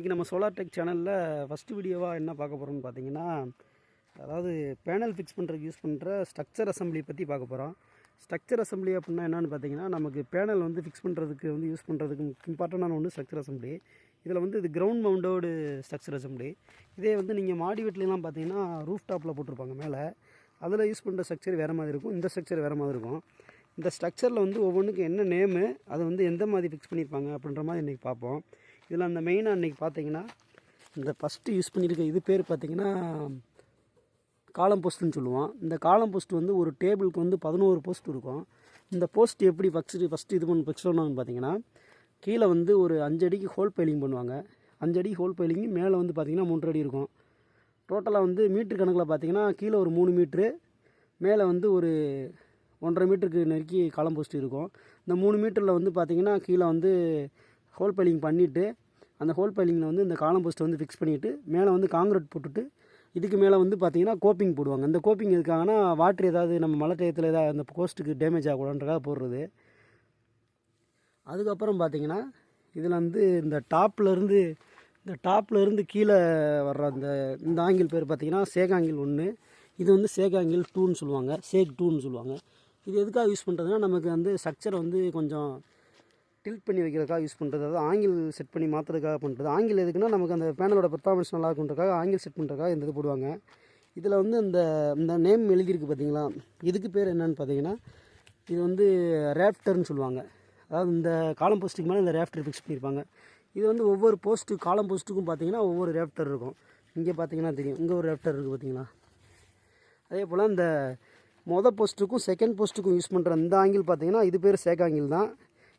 இன்றைக்கி நம்ம solar tech சேனலில் ஃபஸ்ட்டு வீடியோவாக என்ன பார்க்க போகிறோம்னு பார்த்தீங்கன்னா அதாவது பேனல் ஃபிக்ஸ் பண்ணுறதுக்கு யூஸ் பண்ணுற ஸ்ட்ரக்சர் அசம்பிளி பற்றி பார்க்க போகிறோம் ஸ்ட்ரக்சர் அசம்பிளி அப்படின்னா என்னென்னு பார்த்தீங்கன்னா நமக்கு பேனல் வந்து ஃபிக்ஸ் பண்ணுறதுக்கு வந்து யூஸ் பண்ணுறதுக்கு இம்பார்ட்டண்டான ஒன்று ஸ்ட்ரக்சர் அசம்பிளி இதில் வந்து இது கிரவுண்ட் மவுண்டோடு ஸ்ட்ரக்சர் அசம்பிளி இதே வந்து நீங்கள் மாடி வீட்லலாம் பார்த்தீங்கன்னா ரூஃப் டாப்பில் போட்டிருப்பாங்க மேலே. அதில் யூஸ் பண்ணுற ஸ்ட்ரக்சர் வேறு மாதிரி இருக்கும். இந்த ஸ்ட்ரக்சர் வேறு மாதிரி இருக்கும். இந்த ஸ்ட்ரக்சரில் வந்து ஒவ்வொன்றுக்கும் என்ன நேமு அதை வந்து எந்த மாதிரி ஃபிக்ஸ் பண்ணியிருப்பாங்க அப்படின்ற மாதிரி இன்றைக்கி பார்ப்போம். இதில் அந்த மெயினாக இன்றைக்கி பார்த்தீங்கன்னா இந்த ஃபஸ்ட்டு யூஸ் பண்ணியிருக்க இது பேர் பார்த்திங்கன்னா காலம் போஸ்ட்டுன்னு சொல்லுவோம். இந்த காலம் போஸ்ட் வந்து ஒரு டேபிளுக்கு வந்து பதினோரு போஸ்ட் இருக்கும். இந்த போஸ்ட் எப்படி ஃபஸ்ட்டு ஃபஸ்ட்டு இது பண்ணி ஃபிக்ஸ் பண்ணுவாங்கன்னு பார்த்தீங்கன்னா கீழே வந்து ஒரு அஞ்சு அடிக்கு ஹோல் பைலிங் பண்ணுவாங்க. அஞ்சு ஹோல் பைலிங்கு மேலே வந்து பார்த்தீங்கன்னா மூன்று அடி இருக்கும். டோட்டலாக வந்து மீட்ரு கணக்கில் பார்த்தீங்கன்னா கீழே ஒரு மூணு மீட்ரு மேலே வந்து ஒரு ஒன்றரை மீட்டருக்கு நெருக்கி காலம் போஸ்ட் இருக்கும். இந்த மூணு மீட்டரில் வந்து பார்த்திங்கன்னா கீழே வந்து ஹோல் பைலிங் பண்ணிவிட்டு அந்த ஹோல் பைலிங்கில் வந்து இந்த காலம் போஸ்ட்டை வந்து ஃபிக்ஸ் பண்ணிவிட்டு மேலே வந்து காங்கிரீட் போட்டுட்டு இதுக்கு மேலே வந்து பார்த்தீங்கன்னா கோப்பிங் போடுவாங்க. இந்த கோப்பிங் எதுக்காகனா வாட்டர் ஏதாவது நம்ம மழை டயத்தில் ஏதாவது அந்த கோஸ்ட்டுக்கு டேமேஜ் ஆகக்கூடாதுன்றக்காக போடுறது. அதுக்கப்புறம் பார்த்தீங்கன்னா இதில் வந்து இந்த டாப்லேருந்து இந்த டாப்லேருந்து கீழே வர்ற அந்த இந்த ஆங்கிள் பேர் பார்த்தீங்கன்னா சேக் ஒன்று இது வந்து சேக் டூன்னு சொல்லுவாங்க. சேக் டூன்னு சொல்லுவாங்க. இது எதுக்காக யூஸ் பண்ணுறதுனா நமக்கு வந்து ஸ்ட்ரக்சரை வந்து கொஞ்சம் டில்ட் பண்ணி வைக்கிறதுக்காக யூஸ் பண்ணுறது அதாவது ஆங்கிள் செட் பண்ணி மாற்றுறதுக்காக பண்ணுறது ஆங்கிள் எதுக்குன்னா நமக்கு அந்த பேனலோட பெர்ஃபார்மன்ஸ் நல்லா இருக்குன்றக்காக ஆங்கிள் செட் பண்ணுறதுக்காக இந்த இது போடுவாங்க. இதில் வந்து இந்த இந்த நேம் எழுதியிருக்கு பார்த்தீங்களா இதுக்கு பேர் என்னன்னு பார்த்தீங்கன்னா இது வந்து ரேஃப்டர்னு சொல்லுவாங்க. அதாவது இந்த காலம் போஸ்ட்டுக்கு மேலே இந்த ரேஃப்டர் ஃபிக்ஸ் பண்ணியிருப்பாங்க. இது வந்து ஒவ்வொரு போஸ்ட்டு காலம் போஸ்ட்டுக்கும் பார்த்தீங்கன்னா ஒவ்வொரு ரேப்டர் இருக்கும். இங்கே பார்த்தீங்கன்னா தெரியும். இங்கே ஒரு ரேப்டர் இருக்குது பார்த்தீங்களா அதே போல் இந்த மொதல் போஸ்ட்டுக்கும் செகண்ட் போஸ்ட்டுக்கும் யூஸ் பண்ணுற இந்த ஆங்கிள் பார்த்தீங்கன்னா இது பேர் சேக் ஆங்கிள் தான்.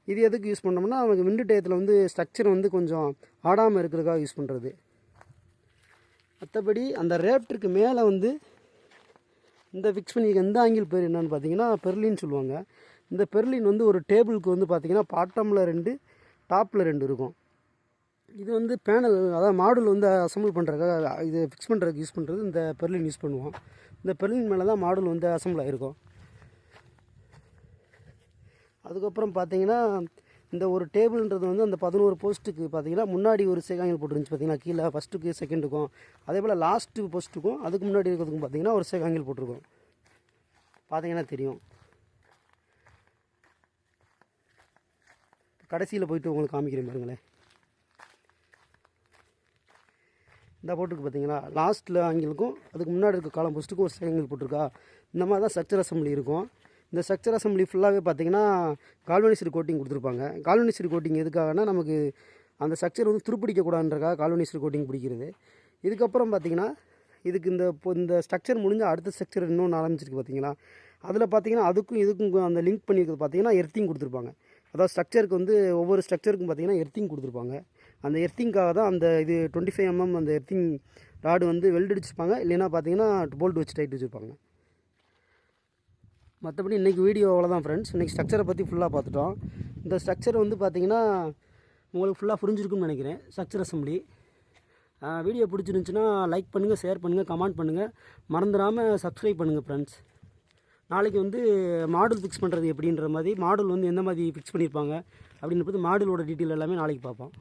இது எதுக்கு யூஸ் பண்ணோம்னா நமக்கு விண்டு டயத்தில் வந்து ஸ்ட்ரக்சர் வந்து கொஞ்சம் ஆடாமல் இருக்கிறதுக்காக யூஸ் பண்ணுறது மற்றபடி அந்த ரேப்டருக்கு மேலே வந்து இந்த ஃபிக்ஸ் பண்ணியிருக்க இந்த ஆங்கிள் பேர் என்னன்னு பார்த்தீங்கன்னா பெர்லின்னு சொல்லுவாங்க. இந்த பெர்லின் வந்து ஒரு டேபிளுக்கு வந்து பார்த்திங்கன்னா பாட்டமில் ரெண்டு டாப்பில் ரெண்டு இருக்கும். இது வந்து பேனல் அதாவது மாடல் வந்து அசம்பிள் பண்ணுறதுக்காக இது ஃபிக்ஸ் பண்ணுறதுக்கு யூஸ் பண்ணுறது இந்த பெர்லின் யூஸ் பண்ணுவோம் இந்த பெர்லின் மேலே தான் மாடல் வந்து அசம்பிள் ஆகிருக்கும். அதுக்கப்புறம் பார்த்தீங்கன்னா இந்த ஒரு டேபிள்ன்றது வந்து அந்த பதினோரு போஸ்ட்டுக்கு பார்த்தீங்கன்னா முன்னாடி ஒரு சேகாங்கல் போட்டுருந்துச்சு பார்த்தீங்கன்னா கீழே ஃபஸ்ட்டுக்கு செகண்டுக்கும். அதே போல் லாஸ்ட்டு போஸ்ட்டுக்கும் அதுக்கு முன்னாடி இருக்கிறதுக்கும் பார்த்தீங்கன்னா ஒரு சேகாங்கல் போட்டிருக்கோம். பார்த்தீங்கன்னா தெரியும். கடைசியில் போயிட்டு உங்களுக்கு காமிக்கிறேன் பாருங்களேன். இந்த போட்டுருக்கு பார்த்தீங்களா லாஸ்ட்டில் ஆங்கிலுக்கும் அதுக்கு முன்னாடி இருக்க காலம் போஸ்ட்டுக்கும் ஒரு சேகங்கள் போட்டிருக்கா? இந்த மாதிரி தான் ஸ்ட்ரக்சர் அசம்பிளி இருக்கும். இந்த ஸ்ட்ரக்சர் அசம்பிளி ஃபுல்லாகவே பார்த்தீங்கன்னா கால்வனிசரி கோட்டிங் கொடுத்துருப்பாங்க. கால்வனிசரி கோட்டிங் எதுக்காகனா நமக்கு அந்த ஸ்ட்ரக்சர் வந்து துருப்பிடிக்கக்கூடாதுன்றக்காக கால்வனிசரி கோட்டிங் பிடிக்கிறது. இதுக்கப்புறம் பார்த்தீங்கன்னா இதுக்கு இந்த இப்போ இந்த ஸ்ட்ரக்சர் முடிஞ்ச அடுத்த ஸ்ட்ரக்சர் இன்னொன்று ஆரம்பிச்சிருக்கு பார்த்தீங்களா? அதில் பார்த்தீங்கன்னா அதுக்கும் இதுக்கும் அந்த லிங்க் பண்ணியிருக்கிறது பார்த்தீங்கன்னா எர்த்திங் கொடுத்துருப்பாங்க. அதாவது ஸ்ட்ரக்சருக்கு வந்து ஒவ்வொரு ஸ்ட்ரக்சருக்கும் பார்த்தீங்கன்னா எர்த்திங் கொடுத்துருப்பாங்க. அந்த எர்த்திங்காக தான் அந்த இது டுவெண்ட்டி ஃபைவ் எம்எம் அந்த எர்த்திங் ராடு வந்து வெல்ட் அடிச்சிருப்பாங்க. இல்லைன்னா பார்த்தீங்கன்னா போல்ட் வச்சு டைட் வச்சுருப்பாங்க. மற்றபடி இன்றைக்கி வீடியோ அவ்வளோதான் ஃப்ரெண்ட்ஸ் இன்றைக்கி ஸ்ட்ரக்சரை பற்றி ஃபுல்லாக பார்த்துட்டோம். இந்த ஸ்ட்ரக்சர் வந்து பார்த்தீங்கன்னா உங்களுக்கு ஃபுல்லாக புரிஞ்சிருக்கும்னு நினைக்கிறேன் ஸ்ட்ரக்சர் அசம்பிளி வீடியோ பிடிச்சிருந்துச்சுன்னா லைக் பண்ணுங்கள் ஷேர் பண்ணுங்கள் கமெண்ட் பண்ணுங்கள் மறந்துடாமல் சப்ஸ்கிரைப் பண்ணுங்கள் ஃப்ரெண்ட்ஸ் நாளைக்கு வந்து மாடல் ஃபிக்ஸ் பண்ணுறது எப்படின்ற மாதிரி மாடல் வந்து எந்த மாதிரி ஃபிக்ஸ் பண்ணியிருப்பாங்க அப்படின்றது மாடலோட டீட்டெயில் எல்லாமே நாளைக்கு பார்ப்போம்.